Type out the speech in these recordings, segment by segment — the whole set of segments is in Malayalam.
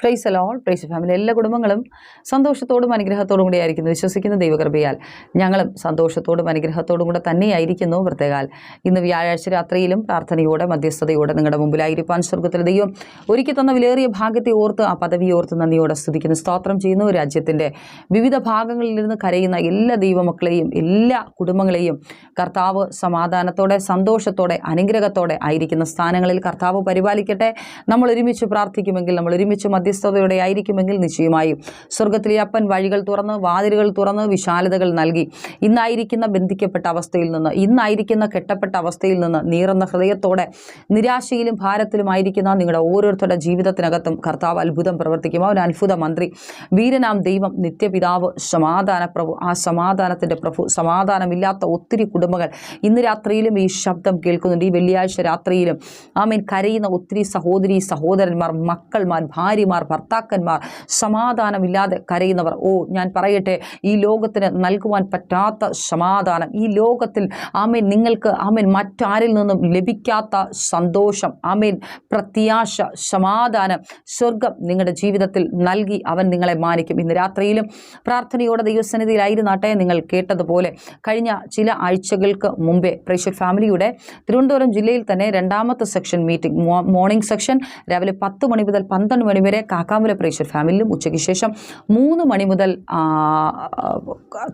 പ്രൈസ് അലോൾ പ്രൈസ് ഫാമിലി എല്ലാ കുടുംബങ്ങളും സന്തോഷത്തോടും അനുഗ്രഹത്തോടും കൂടി ആയിരിക്കുന്നു. വിശ്വസിക്കുന്ന ദൈവകൃപയാൽ ഞങ്ങളും സന്തോഷത്തോടും അനുഗ്രഹത്തോടും കൂടെ തന്നെയായിരിക്കുന്നു പ്രത്യേകാൽ. ഇന്ന് വ്യാഴാഴ്ച രാത്രിയിലും പ്രാർത്ഥനയോടെ മധ്യസ്ഥതയോടെ നിങ്ങളുടെ മുമ്പിലായിരിക്കാൻ സ്വർഗത്തിലെ ദൈവം ഒരുക്കി തന്ന വിലേറിയ ഭാഗ്യത്തെ ഓർത്ത് ആ പദവി ഓർത്ത് നന്ദിയോടെ സ്തുതിക്കുന്നു. സ്തോത്രം ചെയ്യുന്നു. രാജ്യത്തിന്റെ വിവിധ ഭാഗങ്ങളിൽ നിന്ന് കരയുന്ന എല്ലാ ദൈവമക്കളെയും എല്ലാ കുടുംബങ്ങളെയും കർത്താവ് സമാധാനത്തോടെ സന്തോഷത്തോടെ അനുഗ്രഹത്തോടെ ആയിരിക്കുന്ന സ്ഥാനങ്ങളിൽ കർത്താവ് പരിപാലിക്കട്ടെ. നമ്മൾ ഒരുമിച്ച് പ്രാർത്ഥിക്കുമെങ്കിൽ നമ്മൾ ഒരുമിച്ച് മധ്യസ്ഥതയോടെ ആയിരിക്കുമെങ്കിൽ നിശ്ചയമായും. സ്വർഗത്തിലെ അപ്പൻ വഴികൾ തുറന്ന് വാതിലുകൾ തുറന്ന് വിശാലതകൾ നൽകി. ഇന്നായിരിക്കുന്ന ബന്ധിക്കപ്പെട്ട അവസ്ഥയിൽ നിന്ന് ഇന്നായിരിക്കുന്ന കെട്ടപ്പെട്ട അവസ്ഥയിൽ നിന്ന് നീറുന്ന ഹൃദയത്തോടെ നിരാശയിലും ഭാരത്തിലുമായിരിക്കുന്ന നിങ്ങളുടെ ഓരോരുത്തരുടെ ജീവിതത്തിനകത്തും കർത്താവ് അത്ഭുതം പ്രവർത്തിക്കും. അവൻ അത്ഭുത മന്ത്രി വീരനാം ദൈവം നിത്യപിതാവ് സമാധാന പ്രഭു ആ സമാധാനത്തിന്റെ പ്രഭു സമാധാനമില്ലാത്ത ഒത്തിരി കുടുംബങ്ങൾ ഇന്ന് രാത്രിയിലും ഈ ശബ്ദം കേൾക്കുന്നുണ്ട്. ഈ വെള്ളിയാഴ്ച രാത്രിയിലും ആമീൻ കരയുന്ന ഒത്തിരി സഹോദരി സഹോദരന്മാർ മക്കൾമാർ ഭാര്യമാർ ഭർത്താക്കന്മാർ സമാധാനമില്ലാതെ കരയുന്നവർ. ഓ ഞാൻ പറയട്ടെ ഈ ലോകത്തിന് നൽകുവാൻ പറ്റാത്ത സമാധാനം ഈ ലോകത്തിൽ ആമേൻ നിങ്ങൾക്ക് ആമേൻ മറ്റാരിൽ നിന്നും ലഭിക്കാത്ത സന്തോഷം ആമേൻ പ്രത്യാശ സമാധാനം സ്വർഗം നിങ്ങളുടെ ജീവിതത്തിൽ നൽകി അവൻ നിങ്ങളെ മാനിക്കും. ഇന്ന് രാത്രിയിലും പ്രാർത്ഥനയോടെ ദൈവസന്നിധിയിലായിരുന്നാട്ടെ നിങ്ങൾ കേട്ടതുപോലെ കഴിഞ്ഞ ചില ആഴ്ചകൾക്ക് മുമ്പേ പ്രേക്ഷർ ഫാമിലിയുടെ തിരുവനന്തപുരം ജില്ലയിൽ തന്നെ രണ്ടാമത്തെ സെക്ഷൻ മീറ്റിംഗ് മോർണിംഗ് സെക്ഷൻ രാവിലെ പത്ത് മണി മുതൽ പന്ത്രണ്ട് മണി വരെ കാക്കാമല പ്രേക്ഷർ ഫാമിലിയിലും ഉച്ചയ്ക്ക് ശേഷം മൂന്ന് മണി മുതൽ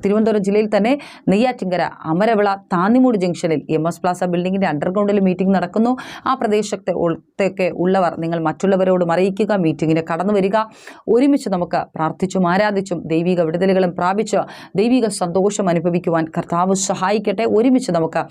തിരുവനന്തപുരം ജില്ലയിൽ തന്നെ നെയ്യാറ്റിങ്കര അമരവിള താന്നിമൂട് ജംഗ്ഷനിൽ എം എസ് പ്ലാസ ബിൽഡിങ്ങിന്റെ അണ്ടർഗ്രൗണ്ടിൽ മീറ്റിംഗ് നടക്കുന്നു. ആ പ്രദേശത്തെ ഉൾത്തൊക്കെ ഉള്ളവർ നിങ്ങൾ മറ്റുള്ളവരോടും അറിയിക്കുക മീറ്റിങ്ങിന് കടന്നു വരിക. ഒരുമിച്ച് നമുക്ക് പ്രാർത്ഥിച്ചും ആരാധിച്ചും ദൈവിക വിടുതലുകളും പ്രാപിച്ച് ദൈവിക സന്തോഷം അനുഭവിക്കുവാൻ കർത്താവ് സഹായിക്കട്ടെ. ഒരുമിച്ച് നമുക്ക്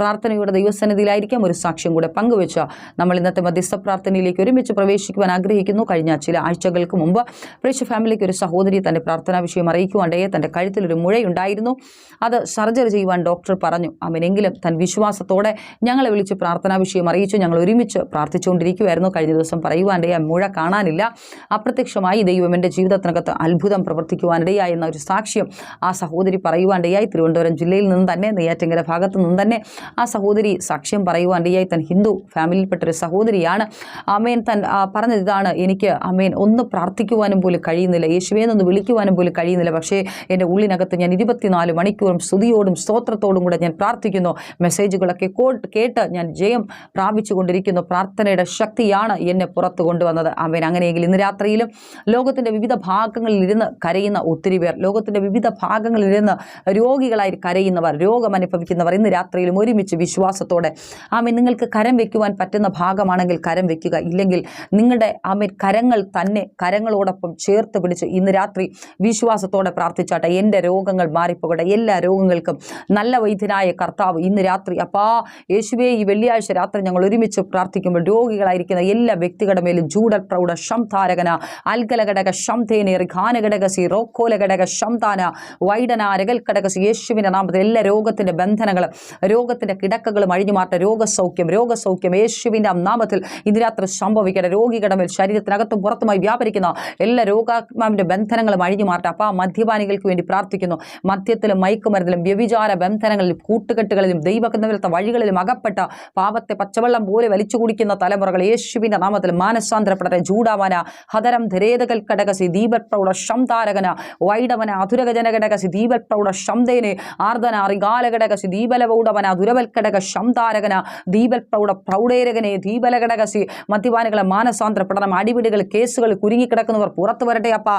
പ്രാർത്ഥനയുടെ ദൈവസന്നിധിയിലായിരിക്കാം. ഒരു സാക്ഷ്യം കൂടെ പങ്കുവെച്ച് നമ്മൾ ഇന്നത്തെ മധ്യസ്ഥ പ്രാർത്ഥനയിലേക്ക് ഒരുമിച്ച് പ്രവേശിക്കുവാൻ ആഗ്രഹിക്കുന്നു. കഴിഞ്ഞ ചില ആഴ്ചകൾക്ക് മുമ്പ് പ്രേക്ഷ ഫാമിലിക്ക് ഒരു സഹോദരി തന്റെ പ്രാർത്ഥനാ വിഷയം അറിയിക്കുവാണ്ടേ തന്റെ കഴുത്തിലൊരു മുഴയുണ്ടായിരുന്നു. അത് സർജറി ചെയ്യുവാൻ ഡോക്ടർ പറഞ്ഞു. അവനെങ്കിലും തൻ വിശ്വാസത്തോടെ ഞങ്ങളെ വിളിച്ച് പ്രാർത്ഥനാ വിഷയം അറിയിച്ചു. ഞങ്ങൾ ഒരുമിച്ച് പ്രാർത്ഥിച്ചുകൊണ്ടിരിക്കുമായിരുന്നു കഴിഞ്ഞ ദിവസം പറയുവാണ്ടേ ആ മുഴ കാണാനില്ല. അപ്രത്യക്ഷമായി ദൈവം എന്റെ ജീവിതത്തിനകത്ത് അത്ഭുതം പ്രവർത്തിക്കുവാനിടയായി എന്ന ഒരു സാക്ഷ്യം ആ സഹോദരി പറയുവാനിടയായി തിരുവനന്തപുരം ജില്ലയിൽ നിന്ന് തന്നെ നെയ്യാറ്റിങ്കര ഭാഗത്തു നിന്ന് തന്നെ ആ സഹോദരി സാക്ഷ്യം പറയുവാനിടയായി തൻ ഹിന്ദു ഫാമിലിയിൽപ്പെട്ട ഒരു സഹോദരിയാണ്. അമ്മയൻ തൻ പറഞ്ഞത് ഇതാണ്. എനിക്ക് അമേൻ ഒന്ന് പ്രാർത്ഥിക്കുവാനും പോലും കഴിയുന്നില്ല. യേശുവേന്നൊന്ന് വിളിക്കുവാനും പോലും കഴിയുന്നില്ല. പക്ഷേ എന്റെ ഉള്ളിനകത്ത് ഞാൻ ഇരുപത്തിനാല് മണിക്കൂറും സ്തുതിയോടും സ്തോത്രത്തോടും കൂടെ ഞാൻ പ്രാർത്ഥിക്കുന്നു. മെസ്സേജുകളൊക്കെ കേട്ട് ഞാൻ ജയം പ്രാപിച്ചു കൊണ്ടിരിക്കുന്നു പ്രാർത്ഥനയുടെ ശക്തിയാണ് എന്നെ പുറത്തു കൊണ്ടുവന്നത്. അമ്മേൻ അങ്ങനെയെങ്കിൽ ഇന്ന് രാത്രിയിലും ലോകത്തിന്റെ വിവിധ ഭാഗങ്ങളിൽ ഇരുന്ന് കരയുന്ന ഒത്തിരി പേർ ലോകത്തിന്റെ വിവിധ ഭാഗങ്ങളിൽ ഇരുന്ന് രോഗികളായി കരയുന്നവർ രോഗം അനുഭവിക്കുന്നവർ ഇന്ന് രാത്രിയിലും ഒരുമിച്ച് വിശ്വാസത്തോടെ ആമേൻ നിങ്ങൾക്ക് കരം വെക്കുവാൻ പറ്റുന്ന ഭാഗമാണെങ്കിൽ കരം വെക്കുക. ഇല്ലെങ്കിൽ നിങ്ങളുടെ ആമേൻ കരങ്ങൾ തന്നെ കരങ്ങളോടൊപ്പം ചേർത്ത് പിടിച്ച്. ഇന്ന് രാത്രി വിശ്വാസത്തോടെ പ്രാർത്ഥിച്ചാട്ടെ. എന്റെ രോഗങ്ങൾ മാറിപ്പോകട്ടെ. എല്ലാ രോഗങ്ങൾക്കും നല്ല വൈദ്യനായ കർത്താവ് ഇന്ന് രാത്രി. അപ്പാ യേശുവേ ഈ വെള്ളിയാഴ്ച രാത്രി ഞങ്ങൾ ഒരുമിച്ച് പ്രാർത്ഥിക്കുമ്പോൾ രോഗികളായിരിക്കുന്ന എല്ലാ വ്യക്തികളുടെ മേലും ജൂഡ പ്രൗഢ ശംധാരകന അൽകലഘടക ശംധേനേറി ഘാനഘടകസി റോക്കോലഘടക ശംതാന വൈഡന രകൽഘടകസി യേശുവിന്റെ നാമത്തിൽ എല്ലാ രോഗത്തിന്റെ ബന്ധനങ്ങൾ രോഗത്തിന്റെ കിടക്കകളും അഴിഞ്ഞു മാറ്റ രോഗസൗഖ്യം രോഗസൗഖ്യം യേശുവിന്റെ നാമത്തിൽ ഇന്ന് രാത്രി സംഭവിക്കട്ടെ. രോഗികളുടെ മേൽ ശരീരത്തിനകത്തും പുറത്തുമായി വ്യാപരിക്കുന്ന എല്ലാ രോഗാത്മാവിന്റെ ബന്ധനങ്ങളും അഴിഞ്ഞു മാറട്ടെ. അപ്പം ആ മദ്യപാനികൾക്ക് വേണ്ടി പ്രാർത്ഥിക്കുന്നു. മദ്യത്തിലും മയക്കുമരുന്നിലും വ്യഭിചാര ബന്ധനങ്ങളിലും കൂട്ടുകെട്ടുകളിലും ദൈവകന്നവിലത്തെ വഴികളിലും അകപ്പെട്ട പാപത്തെ പച്ചവെള്ളം പോലെ വലിച്ചു കുടിക്കുന്ന തലമുറകൾ യേശുവിന്റെ നാമത്തിൽ മാനസാന്തരപ്പെടട്ടെ. ജൂഡാവന ഹതരം ധരേതകൽ കടകസി ദീപപ്രൗഢ ശംതാരകന വൈഡവന അധുരഗജനഘടകസി ദീപപ്രൗഢ ശംദേനെ ആർദന അറികാല കടകസി ദീപലപൗഢവന ദുരവൽക്കടക ശംതാരകന ദീപൽപ്രൗഢ പ്രൗഢേരകനെ ദീപലഘടകസി മദ്യപാനികളെ മാനസാന്തരപ്പെടണം. അടിപിടികൾ കേസുകൾ കുരുങ്ങിക്കിടക്കുന്നവർ പുറത്തു വരട്ടെ അപ്പ.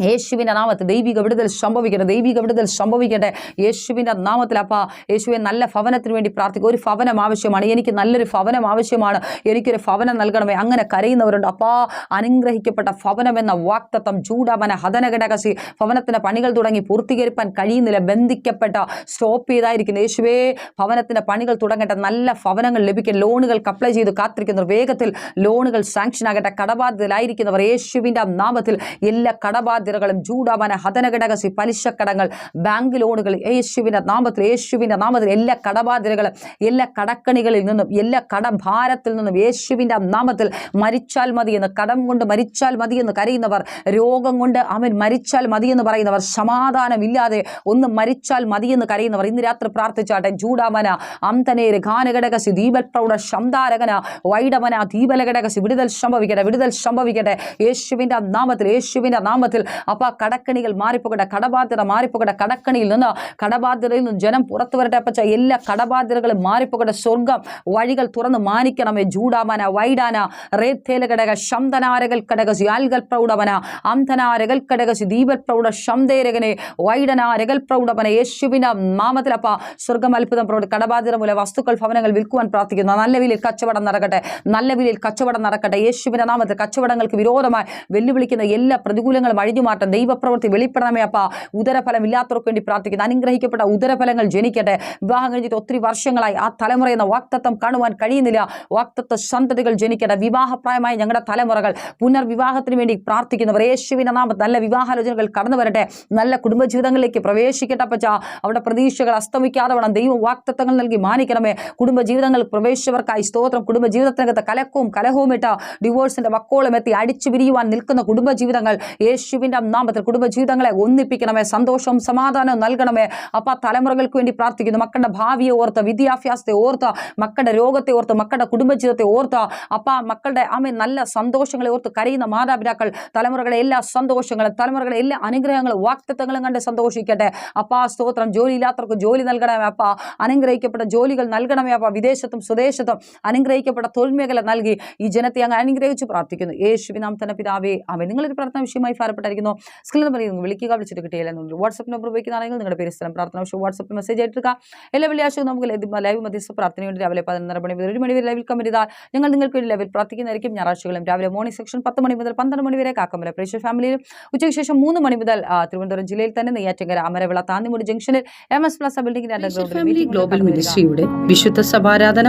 യേശുവിന്റെ നാമത്തിൽ ദൈവിക വിടുതൽ സംഭവിക്കട്ടെ ദൈവിക വിടുതൽ സംഭവിക്കട്ടെ. യേശുവിന്റെ നാമത്തിൽ അപ്പ യേശുവെ നല്ല ഭവനത്തിന് വേണ്ടി പ്രാർത്ഥിക്കുക ഒരു ഭവനം ആവശ്യമാണ്. എനിക്ക് നല്ലൊരു ഭവനം ആവശ്യമാണ്. എനിക്കൊരു ഭവനം നൽകണമേ. അങ്ങനെ കരയുന്നവരുണ്ട്. അപ്പാ അനുഗ്രഹിക്കപ്പെട്ട ഭവനം എന്ന വാക്തത്വം ചൂടാമന ഹതനഘടകശി ഭവനത്തിന്റെ പണികൾ തുടങ്ങി പൂർത്തീകരിപ്പാൻ കഴിയുന്നില്ല. ബന്ധിക്കപ്പെട്ട സ്റ്റോപ്പ് ചെയ്തായിരിക്കുന്നു. യേശുവേ ഭവനത്തിന്റെ പണികൾ തുടങ്ങട്ടെ. നല്ല ഭവനങ്ങൾ ലഭിക്കും ലോണുകൾക്ക് അപ്ലൈ ചെയ്ത് കാത്തിരിക്കുന്നവർ വേഗത്തിൽ ലോണുകൾ സാങ്ഷൻ ആകട്ടെ. കടബാധ്യതയിലായിരിക്കുന്നവർ യേശുവിന്റെ നാമത്തിൽ എല്ലാ കടബാധ്യത കടബാധ്യതകളും ജൂഡാമന ഹതനഘടകസി പലിശക്കടങ്ങൾ ബാങ്ക് ലോണുകൾ യേശുവിന്റെ നാമത്തിൽ യേശുവിന്റെ നാമത്തിൽ എല്ലാ കടബാധ്യതകളും എല്ലാ കടക്കണികളിൽ നിന്നും എല്ലാ കടഭാരത്തിൽ നിന്നും യേശുവിന്റെ നാമത്തിൽ മരിച്ചാൽ മതിയെന്ന് കടം കൊണ്ട് മരിച്ചാൽ മതിയെന്ന് കരയുന്നവർ രോഗം കൊണ്ട് അവൻ മരിച്ചാൽ മതിയെന്ന് പറയുന്നവർ സമാധാനമില്ലാതെ ഒന്ന് മരിച്ചാൽ മതിയെന്ന് കരയുന്നവർ ഇന്ന് രാത്രി പ്രാർത്ഥിച്ചാട്ടെ ജൂഡാമന അന്തനേര് ഘാനഘടകസി ദീപപ്രൗഢ ശംദാരകന വൈഡമന ദീപലഘടകസി വിടുതൽ സംഭവിക്കട്ടെ വിടുതൽ സംഭവിക്കട്ടെ യേശുവിന്റെ നാമത്തിൽ യേശുവിന്റെ നാമത്തിൽ അപ്പ കടക്കണികൾ മാറിപ്പോകട്ടെ കടബാധ്യത മാറിപ്പോകട്ടെ കടക്കണിയിൽ നിന്ന് കടബാധ്യതയിൽ നിന്ന് ജനം പുറത്തു വരട്ടെ അപ്പച്ച. എല്ലാ കടബാധ്യതകളും മാറിപ്പോകട്ടെ സ്വർഗം വഴികൾ തുറന്ന് മാനിക്കണമേ ജൂഡാമന വൈഡാന റേത്തേല കടക ശംതനാരകൽ കടകസി ആൽഗൽ പ്രൗഢവന അംധനാരകൽ കടകസി ദീപൽ പ്രൗഢ ശംദേരകനെ വൈഡനാരകൽ പ്രൗഢവന യേശുവിന്റെ മാമത്തിലപ്പ സ്വർഗം അത്ഭുതം പ്രൗഢ കടബാധ്യത മൂലം വസ്തുക്കൾ ഭവനങ്ങൾ വിൽക്കുവാൻ പ്രാർത്ഥിക്കുന്നു. നല്ല വിലയിൽ കച്ചവടം നടക്കട്ടെ നല്ല വിലയിൽ കച്ചവടം നടക്കട്ടെ. യേശുവിന്റെ നാമത്തിൽ കച്ചവടങ്ങൾക്ക് വിരോധമായി വെല്ലുവിളിക്കുന്ന എല്ലാ പ്രതികൂലങ്ങളും അഴിഞ്ഞുമാറ്റം ദൈവപ്രവൃത്തി വെളിപ്പെടണമേ അപ്പ. ഉദരഫലം ഇല്ലാത്തവർക്ക് വേണ്ടി പ്രാർത്ഥിക്കുന്നു. അനുഗ്രഹിക്കപ്പെട്ട ഉദരഫലങ്ങൾ ജനിക്കട്ടെ. വിവാഹം കഴിഞ്ഞിട്ട് ഒത്തിരി വർഷങ്ങളായി ആ തലമുറ എന്ന വാക്തത്വം കാണുവാൻ കഴിയുന്നില്ല. വാക്തത്വ സന്തതികൾ ജനിക്കട്ടെ. വിവാഹപ്രായമായ ഞങ്ങളുടെ തലമുറകൾ പുനർവിവാഹത്തിന് വേണ്ടി പ്രാർത്ഥിക്കുന്നവർ. യേശുവിന്റെ നാം നല്ല വിവാഹാലോചനകൾ കടന്നു വരട്ടെ. നല്ല കുടുംബജീവിതങ്ങളിലേക്ക് പ്രവേശിക്കട്ടെ അപ്പച്ച. അവിടെ പ്രതീക്ഷകൾ അസ്തമിക്കാതെ വേണം ദൈവം വാക്തത്വങ്ങൾ നൽകി മാനിക്കണമേ. കുടുംബജീവിതങ്ങൾ പ്രവേശിച്ചവർക്കായി സ്തോത്രം. കുടുംബജീവിതത്തിനകത്ത് കലക്കവും കലഹവും ഇട്ട ഡിവോഴ്സിന്റെ വക്കോളം എത്തി അടിച്ചു പിരിയുവാൻ നിൽക്കുന്ന കുടുംബജീവിതങ്ങൾ യേശുവിന്റെ നാമത്തിൽ കുടുംബജീവിതങ്ങളെ ഒന്നിപ്പിക്കണമേ സന്തോഷവും സമാധാനവും നൽകണമേ. അപ്പ തലമുറകൾക്ക് വേണ്ടി പ്രാർത്ഥിക്കുന്നു. മക്കളുടെ ഭാവിയെ ഓർത്ത് വിദ്യാഭ്യാസത്തെ ഓർത്ത് മക്കളുടെ രോഗത്തെ ഓർത്ത് മക്കളുടെ കുടുംബജീവിതത്തെ ഓർത്ത് അപ്പ മക്കളുടെ അമ്മ നല്ല സന്തോഷങ്ങളെ ഓർത്ത് കരയുന്ന മാതാപിതാക്കൾ തലമുറകളെ എല്ലാ സന്തോഷങ്ങളും തലമുറകളെ എല്ലാ അനുഗ്രഹങ്ങളും വാക്തത്വങ്ങളും കണ്ട് സന്തോഷിക്കട്ടെ. അപ്പ സ്തോത്രം. ജോലി ഇല്ലാത്തവർക്ക് ജോലി നൽകണമേ അപ്പ. അനുഗ്രഹിക്കപ്പെട്ട ജോലികൾ നൽകണമേ അപ്പ. വിദേശത്തും സ്വദേശത്തും അനുഗ്രഹിക്കപ്പെട്ട തൊഴിൽമേഖല നൽകി ഈ ജനത്തെ അങ്ങ് അനുഗ്രഹിച്ച് പ്രാർത്ഥിക്കുന്നു. യേശുവിനാം തന്നെ പിതാവേ അവൻ നിങ്ങളൊരു പ്രാർത്ഥന വിഷയമായി ഫലപ്പെട്ടായിരിക്കുന്നു സ്ക്രീൻ നമ്പർ വിളിക്കുക വിളിച്ചിട്ട് കിട്ടിയില്ല വാട്സ്ആപ്പ് നമ്പർ ഉപയോഗിക്കുന്നതാണെങ്കിൽ നിങ്ങളുടെ പേര് സ്ഥലം പ്രാർത്ഥന വിഷയം വാട്സ്ആപ്പ് മെസ്സേജ് ആയിട്ടിരിക്കുക എല്ലാ വെള്ളിയാഴ്ചയും നമുക്ക് ലൈവ് മധ്യസ്ഥ പ്രാർത്ഥന വേണ്ടി രാവിലെ പതിനൊന്നര മണി മുതൽ ഒരു മണി വരെ ലൈവിൽ കമന്റ് ചെയ്താൽ ഞങ്ങൾ നിങ്ങൾക്ക് വേണ്ടി ലൈവിൽ പ്രാർത്ഥിക്കുന്നതായിരിക്കും. ഞായറാഴ്ചകളും രാവിലെ മോർണിംഗ് സെക്ഷൻ പത്ത് മണി മുതൽ പന്ത്രണ്ട് മണി വരെ കാക്കമല പ്രേക്ഷക ഫാമിലിയിലും ഉച്ചയ്ക്ക് ശേഷം മൂന്ന് മണി മുതൽ തിരുവനന്തപുരം ജില്ലയിൽ തന്നെ നെയ്യാറ്റിങ്കര അമരവിള താന്നിമുടി ജംഗ്ഷനിൽ എം എസ് പ്ലസ് ബിൽഡിംഗിന്റെ ഗ്ലോബൽ മിനിസ്ട്രിയുടെ വിശുദ്ധ സഭാരാധന